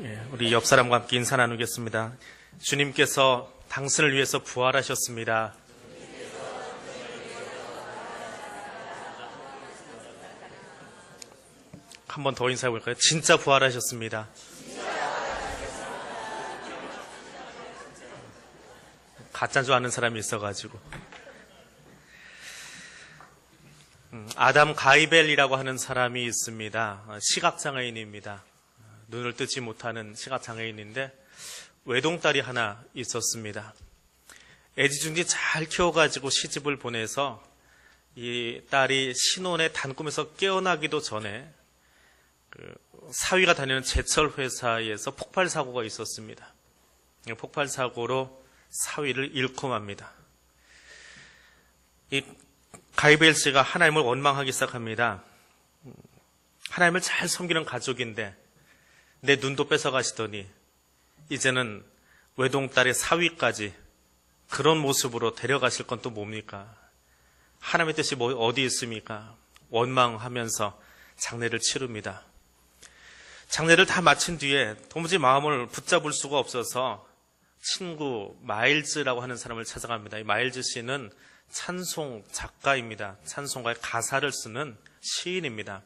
예, 우리 옆 사람과 함께 인사 나누겠습니다. 주님께서 당신을 위해서 부활하셨습니다. 한 번 더 인사해 볼까요? 진짜 부활하셨습니다. 가짜인 줄 아는 사람이 있어가지고. 음, 아담 가이벨이라고 하는 사람이 있습니다. 어, 시각장애인입니다. 눈을 뜨지 못하는 시각장애인인데 외동딸이 하나 있었습니다. 애지중지 잘 키워가지고 시집을 보내서 이 딸이 신혼의 단꿈에서 깨어나기도 전에 그 사위가 다니는 제철 회사에서 폭발 사고가 있었습니다. 이 폭발 사고로 사위를 잃고 맙니다. 이 가이벨 씨가 하나님을 원망하기 시작합니다. 하나님을 잘 섬기는 가족인데 내 눈도 뺏어가시더니 이제는 외동딸의 사위까지 그런 모습으로 데려가실 건 또 뭡니까? 하나님의 뜻이 뭐 어디 있습니까? 원망하면서 장례를 치릅니다. 장례를 다 마친 뒤에 도무지 마음을 붙잡을 수가 없어서 친구 마일즈라고 하는 사람을 찾아갑니다. 이 마일즈 씨는 찬송 작가입니다. 찬송가의 가사를 쓰는 시인입니다.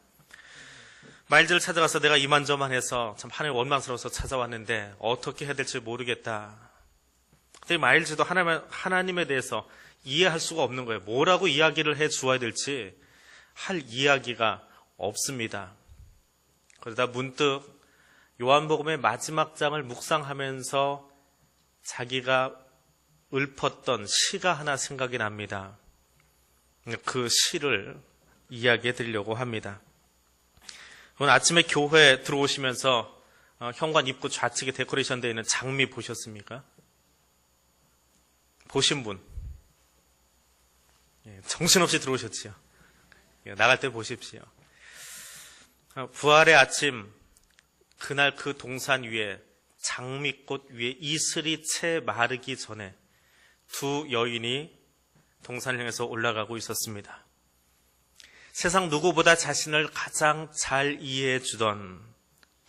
마일즈를 찾아가서 내가 이만저만해서 참 하나님 원망스러워서 찾아왔는데 어떻게 해야 될지 모르겠다. 근데 마일즈도 하나님, 하나님 에 대해서 이해할 수가 없는 거예요. 뭐라고 이야기를 해 주어야 될지 할 이야기가 없습니다. 그러다 문득 요한복음의 마지막 장을 묵상하면서 자기가 읊었던 시가 하나 생각이 납니다. 그 시를 이야기해 드리려고 합니다. 오늘 아침에 교회 들어오시면서 어, 현관 입구 좌측에 데코레이션 되어 있는 장미 보셨습니까? 보신 분. 예, 정신없이 들어오셨지요. 예, 나갈 때 보십시오. 어, 부활의 아침, 그날 그 동산 위에 장미꽃 위에 이슬이 채 마르기 전에 두 여인이 동산을 향해서 올라가고 있었습니다. 세상 누구보다 자신을 가장 잘 이해해 주던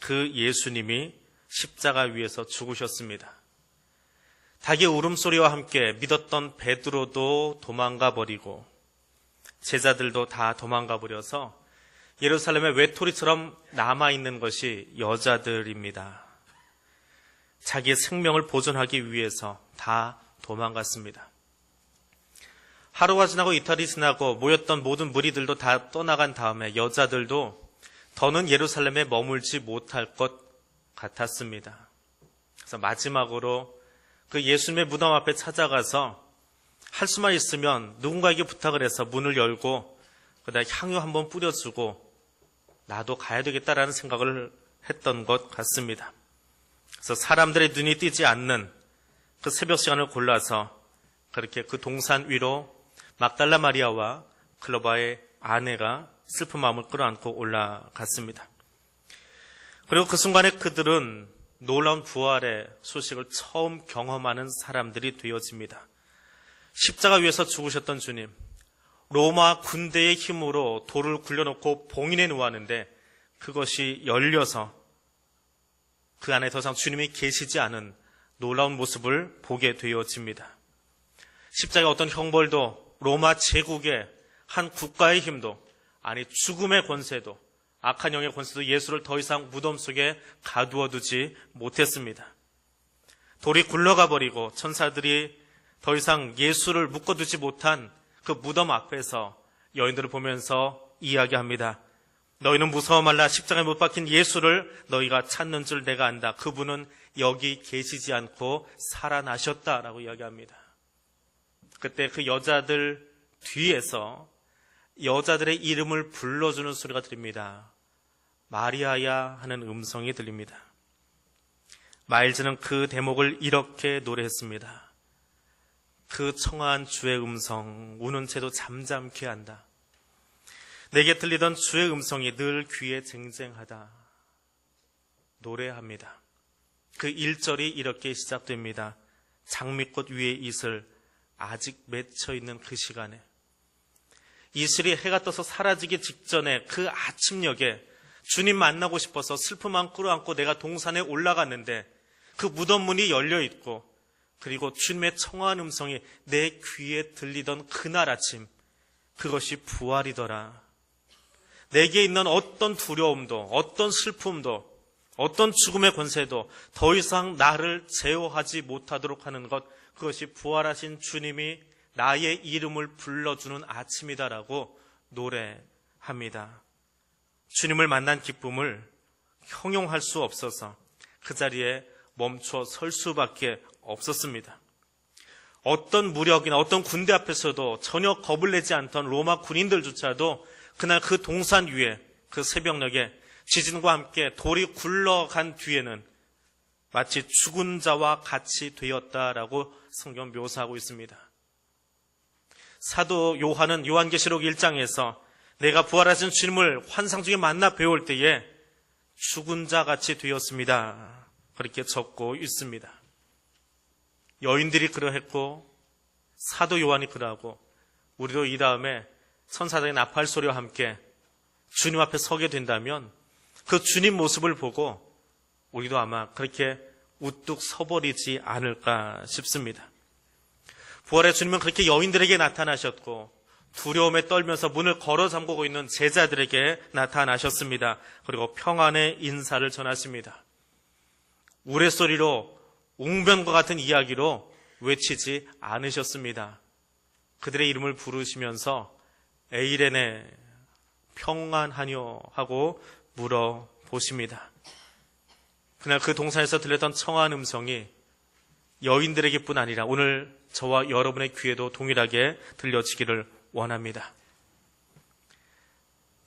그 예수님이 십자가 위에서 죽으셨습니다. 닭의 울음소리와 함께 믿었던 베드로도 도망가 버리고 제자들도 다 도망가 버려서 예루살렘의 외톨이처럼 남아 있는 것이 여자들입니다. 자기의 생명을 보존하기 위해서 다 도망갔습니다. 하루가 지나고 이틀이 지나고 모였던 모든 무리들도 다 떠나간 다음에 여자들도 더는 예루살렘에 머물지 못할 것 같았습니다. 그래서 마지막으로 그 예수님의 무덤 앞에 찾아가서 할 수만 있으면 누군가에게 부탁을 해서 문을 열고 그다음 향유 한번 뿌려주고 나도 가야 되겠다라는 생각을 했던 것 같습니다. 그래서 사람들의 눈이 띄지 않는 그 새벽 시간을 골라서 그렇게 그 동산 위로 막달라 마리아와 클로바의 아내가 슬픈 마음을 끌어안고 올라갔습니다. 그리고 그 순간에 그들은 놀라운 부활의 소식을 처음 경험하는 사람들이 되어집니다. 십자가 위에서 죽으셨던 주님, 로마 군대의 힘으로 돌을 굴려놓고 봉인해 놓았는데 그것이 열려서 그 안에 더 이상 주님이 계시지 않은 놀라운 모습을 보게 되어집니다. 십자가 어떤 형벌도 로마 제국의 한 국가의 힘도 아니 죽음의 권세도 악한 영의 권세도 예수를 더 이상 무덤 속에 가두어 두지 못했습니다. 돌이 굴러가 버리고 천사들이 더 이상 예수를 묶어두지 못한 그 무덤 앞에서 여인들을 보면서 이야기합니다. 너희는 무서워 말라 십자가에 못 박힌 예수를 너희가 찾는 줄 내가 안다. 그분은 여기 계시지 않고 살아나셨다라고 이야기합니다. 그때 그 여자들 뒤에서 여자들의 이름을 불러주는 소리가 들립니다. 마리아야 하는 음성이 들립니다. 마일즈는 그 대목을 이렇게 노래했습니다. 그 청아한 주의 음성, 우는 채도 잠잠케 한다. 내게 들리던 주의 음성이 늘 귀에 쟁쟁하다. 노래합니다. 그 1절이 이렇게 시작됩니다. 장미꽃 위에 이슬, 아직 맺혀 있는 그 시간에. 이슬이 해가 떠서 사라지기 직전에 그 아침녘에 주님 만나고 싶어서 슬픔만 끌어안고 내가 동산에 올라갔는데 그 무덤 문이 열려 있고 그리고 주님의 청아한 음성이 내 귀에 들리던 그날 아침 그것이 부활이더라. 내게 있는 어떤 두려움도 어떤 슬픔도 어떤 죽음의 권세도 더 이상 나를 제어하지 못하도록 하는 것 그것이 부활하신 주님이 나의 이름을 불러주는 아침이다라고 노래합니다. 주님을 만난 기쁨을 형용할 수 없어서 그 자리에 멈춰 설 수밖에 없었습니다. 어떤 무력이나 어떤 군대 앞에서도 전혀 겁을 내지 않던 로마 군인들조차도 그날 그 동산 위에 그 새벽녘에 지진과 함께 돌이 굴러간 뒤에는 마치 죽은 자와 같이 되었다라고 성경 묘사하고 있습니다. 사도 요한은 요한계시록 1장에서 내가 부활하신 주님을 환상 중에 만나 배울 때에 죽은 자 같이 되었습니다. 그렇게 적고 있습니다. 여인들이 그러했고 사도 요한이 그러하고 우리도 이 다음에 천사들의 나팔 소리와 함께 주님 앞에 서게 된다면 그 주님 모습을 보고 우리도 아마 그렇게 우뚝 서버리지 않을까 싶습니다. 부활의 주님은 그렇게 여인들에게 나타나셨고 두려움에 떨면서 문을 걸어 잠그고 있는 제자들에게 나타나셨습니다. 그리고 평안의 인사를 전하십니다. 우레소리로 웅변과 같은 이야기로 외치지 않으셨습니다. 그들의 이름을 부르시면서 에이레네 평안하뇨 하고 물어보십니다. 그날 그 동산에서 들렸던 청아한 음성이 여인들에게뿐 아니라 오늘 저와 여러분의 귀에도 동일하게 들려지기를 원합니다.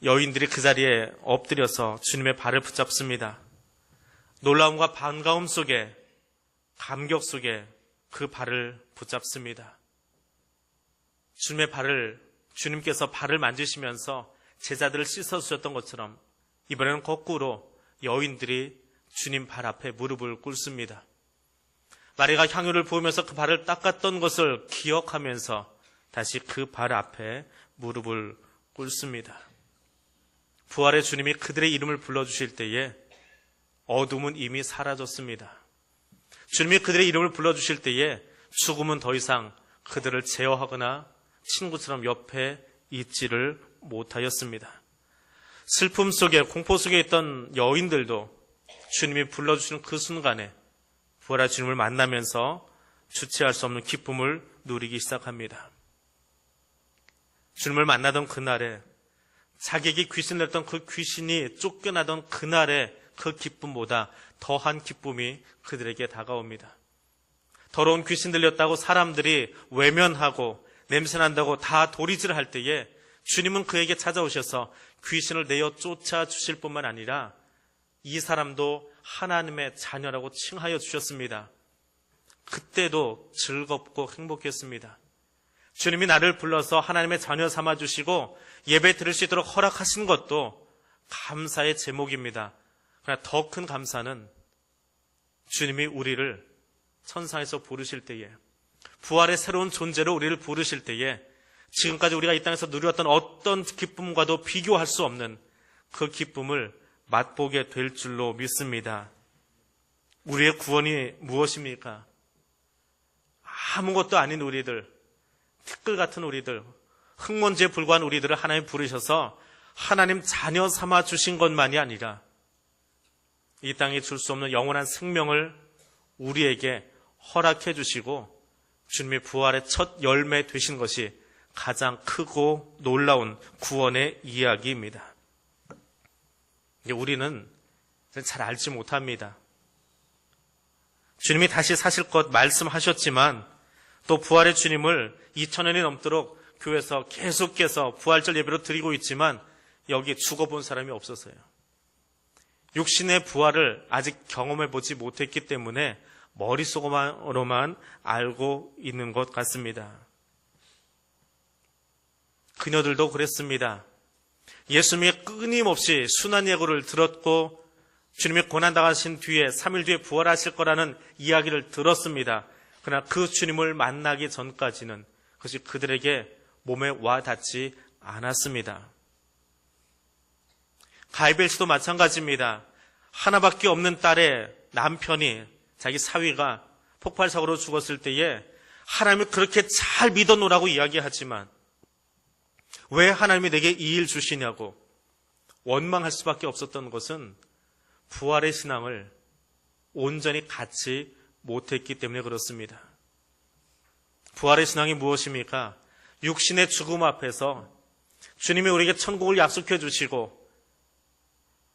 여인들이 그 자리에 엎드려서 주님의 발을 붙잡습니다. 놀라움과 반가움 속에 감격 속에 그 발을 붙잡습니다. 주님의 발을 주님께서 발을 만지시면서 제자들을 씻어 주셨던 것처럼 이번에는 거꾸로 여인들이 주님 발 앞에 무릎을 꿇습니다. 마리가 향유를 부으면서 그 발을 닦았던 것을 기억하면서 다시 그 발 앞에 무릎을 꿇습니다. 부활의 주님이 그들의 이름을 불러주실 때에 어둠은 이미 사라졌습니다. 주님이 그들의 이름을 불러주실 때에 죽음은 더 이상 그들을 제어하거나 친구처럼 옆에 있지를 못하였습니다. 슬픔 속에 공포 속에 있던 여인들도 주님이 불러주시는 그 순간에 부활의 주님을 만나면서 주체할 수 없는 기쁨을 누리기 시작합니다. 주님을 만나던 그날에 자기에게 귀신 냈던 그 귀신이 쫓겨나던 그날의 그 기쁨보다 더한 기쁨이 그들에게 다가옵니다. 더러운 귀신 들렸다고 사람들이 외면하고 냄새난다고 다 도리질 할 때에 주님은 그에게 찾아오셔서 귀신을 내어 쫓아 주실 뿐만 아니라 이 사람도 하나님의 자녀라고 칭하여 주셨습니다. 그때도 즐겁고 행복했습니다. 주님이 나를 불러서 하나님의 자녀 삼아 주시고 예배 드릴 수 있도록 허락하신 것도 감사의 제목입니다. 그러나 더 큰 감사는 주님이 우리를 천상에서 부르실 때에 부활의 새로운 존재로 우리를 부르실 때에 지금까지 우리가 이 땅에서 누렸던 어떤 기쁨과도 비교할 수 없는 그 기쁨을 맛보게 될 줄로 믿습니다. 우리의 구원이 무엇입니까? 아무것도 아닌 우리들, 티끌 같은 우리들, 흙먼지에 불과한 우리들을 하나님 부르셔서 하나님 자녀 삼아 주신 것만이 아니라 이 땅에 줄 수 없는 영원한 생명을 우리에게 허락해 주시고 주님의 부활의 첫 열매 되신 것이 가장 크고 놀라운 구원의 이야기입니다. 우리는 잘 알지 못합니다. 주님이 다시 사실 것 말씀하셨지만 또 부활의 주님을 2000년이 넘도록 교회에서 계속해서 부활절 예배로 드리고 있지만 여기 죽어본 사람이 없어서요. 육신의 부활을 아직 경험해 보지 못했기 때문에 머릿속으로만 알고 있는 것 같습니다. 그녀들도 그랬습니다. 예수님의 끊임없이 순환 예고를 들었고 주님의 고난당하신 뒤에 3일 뒤에 부활하실 거라는 이야기를 들었습니다. 그러나 그 주님을 만나기 전까지는 그것이 그들에게 몸에 와 닿지 않았습니다. 가이벨 씨도 마찬가지입니다. 하나밖에 없는 딸의 남편이 자기 사위가 폭발사고로 죽었을 때에 하나님을 그렇게 잘 믿어놓으라고 이야기하지만 왜 하나님이 내게 이 일 주시냐고 원망할 수밖에 없었던 것은 부활의 신앙을 온전히 갖지 못했기 때문에 그렇습니다. 부활의 신앙이 무엇입니까? 육신의 죽음 앞에서 주님이 우리에게 천국을 약속해 주시고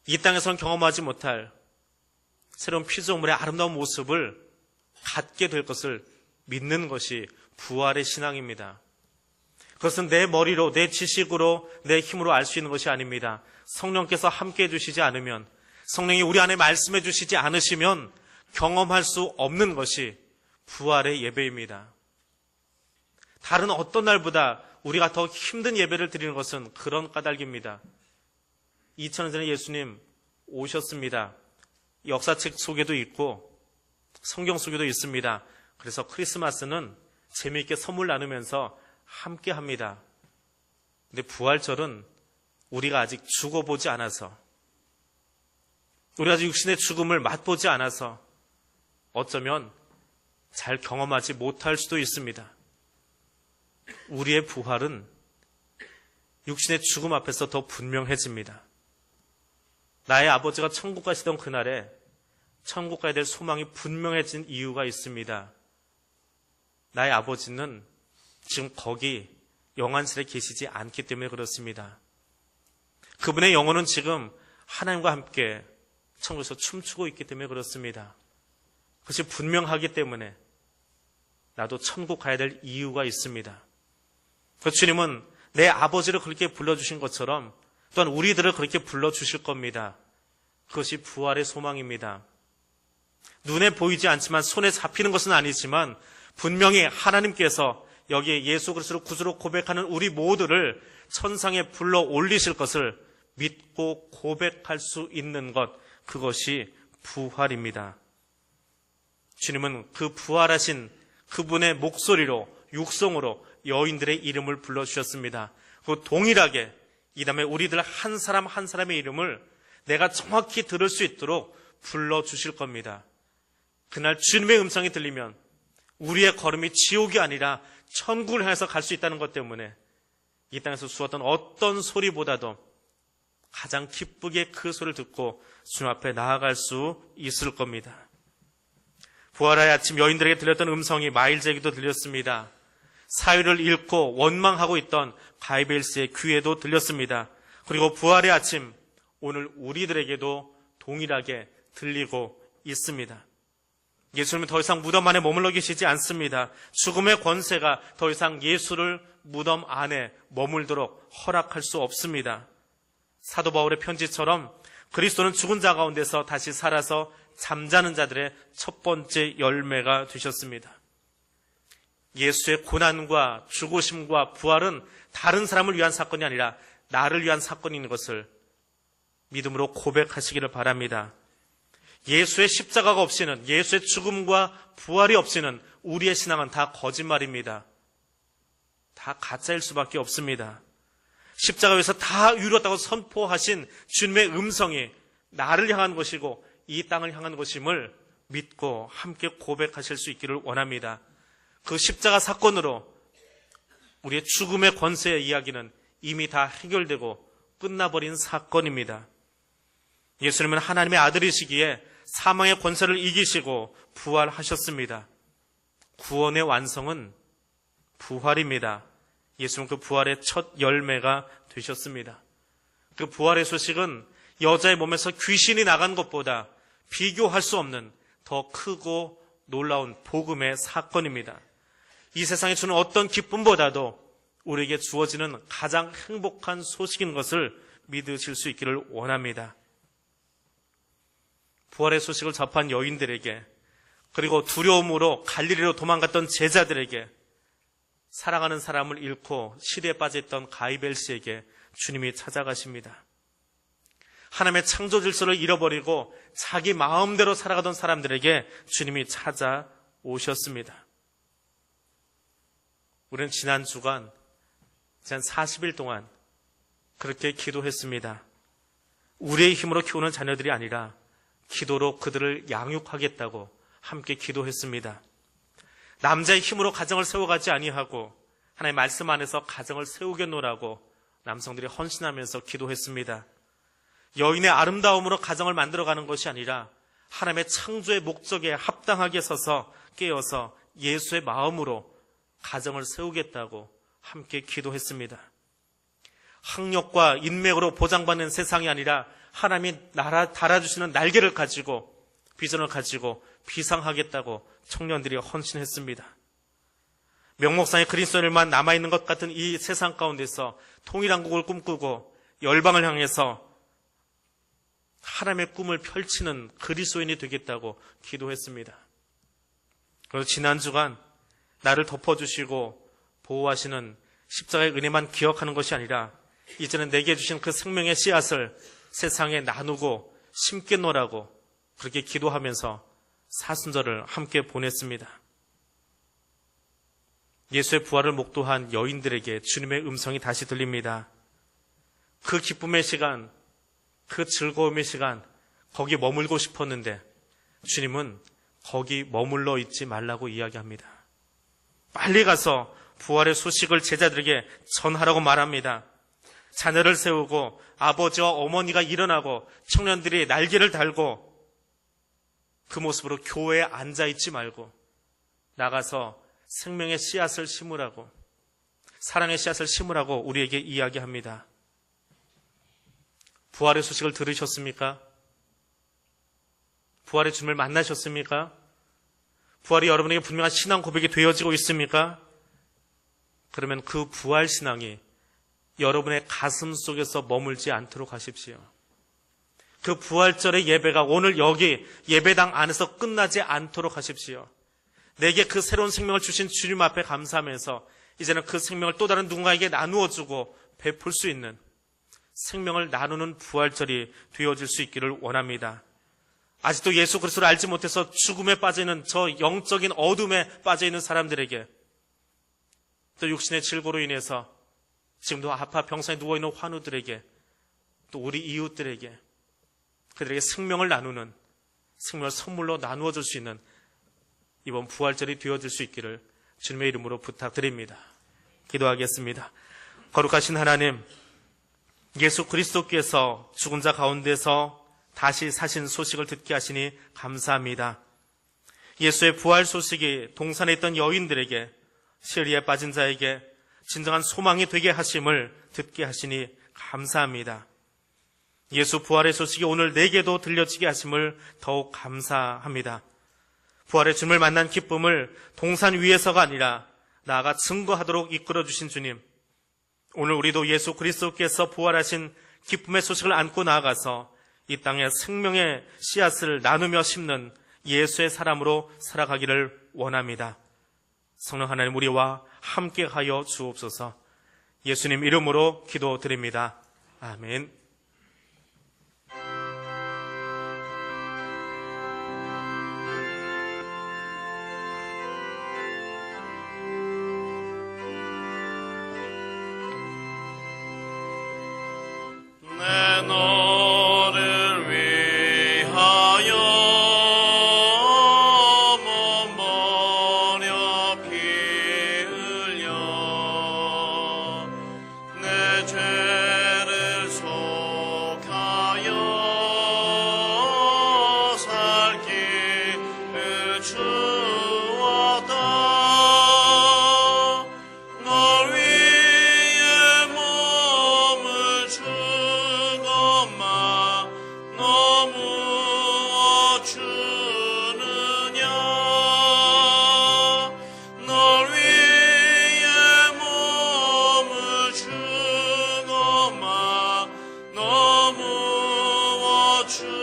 이 땅에서는 경험하지 못할 새로운 피조물의 아름다운 모습을 갖게 될 것을 믿는 것이 부활의 신앙입니다. 그것은 내 머리로, 내 지식으로, 내 힘으로 알 수 있는 것이 아닙니다. 성령께서 함께 해주시지 않으면, 성령이 우리 안에 말씀해 주시지 않으시면 경험할 수 없는 것이 부활의 예배입니다. 다른 어떤 날보다 우리가 더 힘든 예배를 드리는 것은 그런 까닭입니다. 2000년 전에 예수님 오셨습니다. 역사책 속에도 있고 성경 속에도 있습니다. 그래서 크리스마스는 재미있게 선물 나누면서 함께 합니다. 근데 부활절은 우리가 아직 죽어보지 않아서 우리가 아직 육신의 죽음을 맛보지 않아서 어쩌면 잘 경험하지 못할 수도 있습니다. 우리의 부활은 육신의 죽음 앞에서 더 분명해집니다. 나의 아버지가 천국 가시던 그날에 천국 가야 될 소망이 분명해진 이유가 있습니다. 나의 아버지는 지금 거기 영안실에 계시지 않기 때문에 그렇습니다. 그분의 영혼은 지금 하나님과 함께 천국에서 춤추고 있기 때문에 그렇습니다. 그것이 분명하기 때문에 나도 천국 가야 될 이유가 있습니다. 그 주님은 내 아버지를 그렇게 불러주신 것처럼 또한 우리들을 그렇게 불러주실 겁니다. 그것이 부활의 소망입니다. 눈에 보이지 않지만 손에 잡히는 것은 아니지만 분명히 하나님께서 여기에 예수 그리스도를 구주로 고백하는 우리 모두를 천상에 불러 올리실 것을 믿고 고백할 수 있는 것 그것이 부활입니다. 주님은 그 부활하신 그분의 목소리로 육성으로 여인들의 이름을 불러 주셨습니다. 그 동일하게 이 다음에 우리들 한 사람 한 사람의 이름을 내가 정확히 들을 수 있도록 불러 주실 겁니다. 그날 주님의 음성이 들리면 우리의 걸음이 지옥이 아니라 천국을 향해서 갈 수 있다는 것 때문에 이 땅에서 주었던 어떤 소리보다도 가장 기쁘게 그 소리를 듣고 주님 앞에 나아갈 수 있을 겁니다. 부활의 아침 여인들에게 들렸던 음성이 마일제에게도 들렸습니다. 사유를 잃고 원망하고 있던 가이벨스의 귀에도 들렸습니다. 그리고 부활의 아침 오늘 우리들에게도 동일하게 들리고 있습니다. 예수님은 더 이상 무덤 안에 머물러 계시지 않습니다. 죽음의 권세가 더 이상 예수를 무덤 안에 머물도록 허락할 수 없습니다. 사도 바울의 편지처럼 그리스도는 죽은 자 가운데서 다시 살아서 잠자는 자들의 첫 번째 열매가 되셨습니다. 예수의 고난과 죽으심과 부활은 다른 사람을 위한 사건이 아니라 나를 위한 사건인 것을 믿음으로 고백하시기를 바랍니다. 예수의 십자가가 없이는 예수의 죽음과 부활이 없이는 우리의 신앙은 다 거짓말입니다. 다 가짜일 수밖에 없습니다. 십자가 위에서 다 이루었다고 선포하신 주님의 음성이 나를 향한 것이고 이 땅을 향한 것임을 믿고 함께 고백하실 수 있기를 원합니다. 그 십자가 사건으로 우리의 죽음의 권세의 이야기는 이미 다 해결되고 끝나버린 사건입니다. 예수님은 하나님의 아들이시기에 사망의 권세를 이기시고 부활하셨습니다. 구원의 완성은 부활입니다. 예수는 그 부활의 첫 열매가 되셨습니다. 그 부활의 소식은 여자의 몸에서 귀신이 나간 것보다 비교할 수 없는 더 크고 놀라운 복음의 사건입니다. 이 세상에 주는 어떤 기쁨보다도 우리에게 주어지는 가장 행복한 소식인 것을 믿으실 수 있기를 원합니다. 부활의 소식을 접한 여인들에게 그리고 두려움으로 갈릴리로 도망갔던 제자들에게 사랑하는 사람을 잃고 시대에 빠져있던 가이벨스에게 주님이 찾아가십니다. 하나님의 창조 질서를 잃어버리고 자기 마음대로 살아가던 사람들에게 주님이 찾아오셨습니다. 우리는 지난 주간, 지난 40일 동안 그렇게 기도했습니다. 우리의 힘으로 키우는 자녀들이 아니라 기도로 그들을 양육하겠다고 함께 기도했습니다. 남자의 힘으로 가정을 세워가지 아니하고 하나님의 말씀 안에서 가정을 세우겠노라고 남성들이 헌신하면서 기도했습니다. 여인의 아름다움으로 가정을 만들어가는 것이 아니라 하나님의 창조의 목적에 합당하게 서서 깨어서 예수의 마음으로 가정을 세우겠다고 함께 기도했습니다. 학력과 인맥으로 보장받는 세상이 아니라 하나님이 날아, 달아주시는 날개를 가지고 비전을 가지고 비상하겠다고 청년들이 헌신했습니다. 명목상의 그리스도인만 남아있는 것 같은 이 세상 가운데서 통일한국을 꿈꾸고 열방을 향해서 하나님의 꿈을 펼치는 그리스도인이 되겠다고 기도했습니다. 그래서 지난 주간 나를 덮어주시고 보호하시는 십자가의 은혜만 기억하는 것이 아니라 이제는 내게 주신 그 생명의 씨앗을 세상에 나누고 심겠노라고 그렇게 기도하면서 사순절을 함께 보냈습니다. 예수의 부활을 목도한 여인들에게 주님의 음성이 다시 들립니다. 그 기쁨의 시간, 그 즐거움의 시간, 거기 머물고 싶었는데 주님은 거기 머물러 있지 말라고 이야기합니다. 빨리 가서 부활의 소식을 제자들에게 전하라고 말합니다. 자녀를 세우고 아버지와 어머니가 일어나고 청년들이 날개를 달고 그 모습으로 교회에 앉아 있지 말고 나가서 생명의 씨앗을 심으라고 사랑의 씨앗을 심으라고 우리에게 이야기합니다. 부활의 소식을 들으셨습니까? 부활의 주님을 만나셨습니까? 부활이 여러분에게 분명한 신앙 고백이 되어지고 있습니까? 그러면 그 부활 신앙이 여러분의 가슴 속에서 머물지 않도록 하십시오. 그 부활절의 예배가 오늘 여기 예배당 안에서 끝나지 않도록 하십시오. 내게 그 새로운 생명을 주신 주님 앞에 감사하면서 이제는 그 생명을 또 다른 누군가에게 나누어 주고 베풀 수 있는 생명을 나누는 부활절이 되어질 수 있기를 원합니다. 아직도 예수 그리스도를 알지 못해서 죽음에 빠져 있는 저 영적인 어둠에 빠져 있는 사람들에게 또 육신의 질고로 인해서 지금도 아파 병상에 누워 있는 환우들에게 또 우리 이웃들에게 그들에게 생명을 나누는 생명을 선물로 나누어 줄 수 있는 이번 부활절이 되어질 수 있기를 주님의 이름으로 부탁드립니다. 기도하겠습니다. 거룩하신 하나님, 예수 그리스도께서 죽은 자 가운데서 다시 사신 소식을 듣게 하시니 감사합니다. 예수의 부활 소식이 동산에 있던 여인들에게 시리에 빠진 자에게 진정한 소망이 되게 하심을 듣게 하시니 감사합니다. 예수 부활의 소식이 오늘 내게도 들려지게 하심을 더욱 감사합니다. 부활의 주님을 만난 기쁨을 동산 위에서가 아니라 나아가 증거하도록 이끌어 주신 주님. 오늘 우리도 예수 그리스도께서 부활하신 기쁨의 소식을 안고 나아가서 이 땅에 생명의 씨앗을 나누며 심는 예수의 사람으로 살아가기를 원합니다. 성령 하나님 우리와 함께 하여 주옵소서. 예수님 이름으로 기도드립니다. 아멘. 주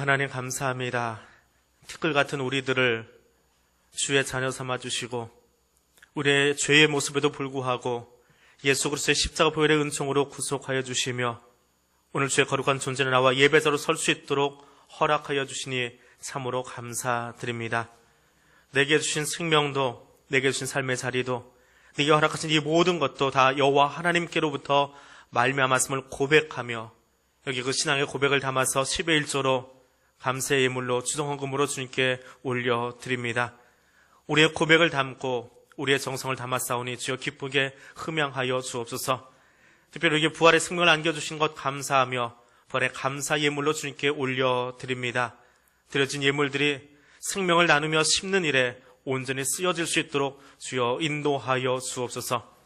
하나님 감사합니다. 티끌 같은 우리들을 주의 자녀 삼아 주시고 우리의 죄의 모습에도 불구하고 예수 그리스도의 십자가 보혈의 은총으로 구속하여 주시며 오늘 주의 거룩한 존재는 나와 예배자로 설 수 있도록 허락하여 주시니 참으로 감사드립니다. 내게 주신 생명도 내게 주신 삶의 자리도 네게 허락하신 이 모든 것도 다 여호와 하나님께로부터 말미암았음을 고백하며 여기 그 신앙의 고백을 담아서 10의 1조로 감사의 예물로 주성헌금으로 주님께 올려드립니다. 우리의 고백을 담고 우리의 정성을 담았사오니 주여 기쁘게 흠양하여 주옵소서. 특별히 이게 부활의 생명을 안겨주신 것 감사하며 부활의 감사 예물로 주님께 올려드립니다. 드려진 예물들이 생명을 나누며 심는 일에 온전히 쓰여질 수 있도록 주여 인도하여 주옵소서.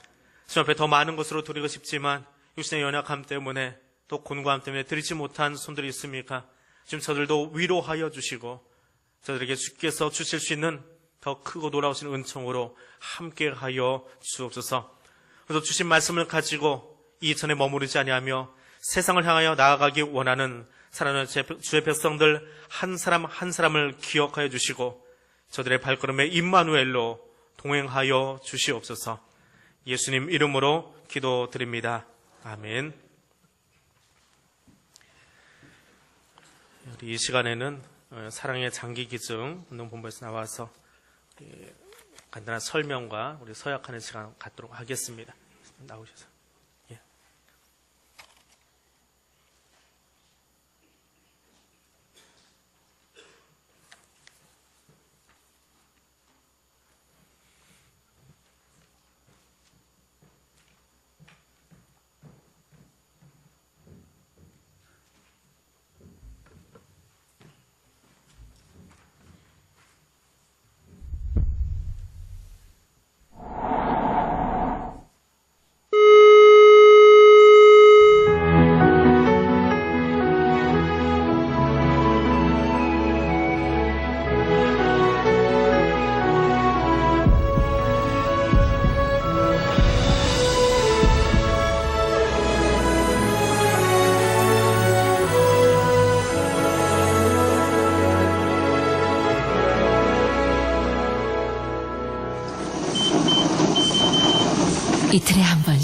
주 앞에 더 많은 것으로 드리고 싶지만 육신의 연약함 때문에 또 곤고함 때문에 드리지 못한 손들이 있습니까? 지금 저들도 위로하여 주시고 저들에게 주께서 주실 수 있는 더 크고 놀라우신 은총으로 함께하여 주옵소서. 그래서 주신 말씀을 가지고 이 전에 머무르지 아니하며 세상을 향하여 나아가기 원하는 사랑하는 제- 주의 백성들 한 사람 한 사람을 기억하여 주시고 저들의 발걸음에 임마누엘로 동행하여 주시옵소서. 예수님 이름으로 기도드립니다. 아멘. 우리 이 시간에는 어, 사랑의 장기 기증 운동본부에서 나와서 우리 간단한 설명과 우리 서약하는 시간 갖도록 하겠습니다. 나오셔서.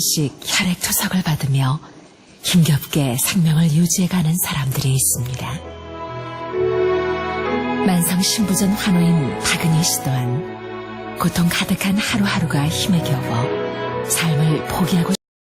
번씩 혈액 투석을 받으며 힘겹게 생명을 유지해가는 사람들이 있습니다. 만성 신부전 환우인 박은희 씨 또한 고통 가득한 하루하루가 힘에 겨워 삶을 포기하고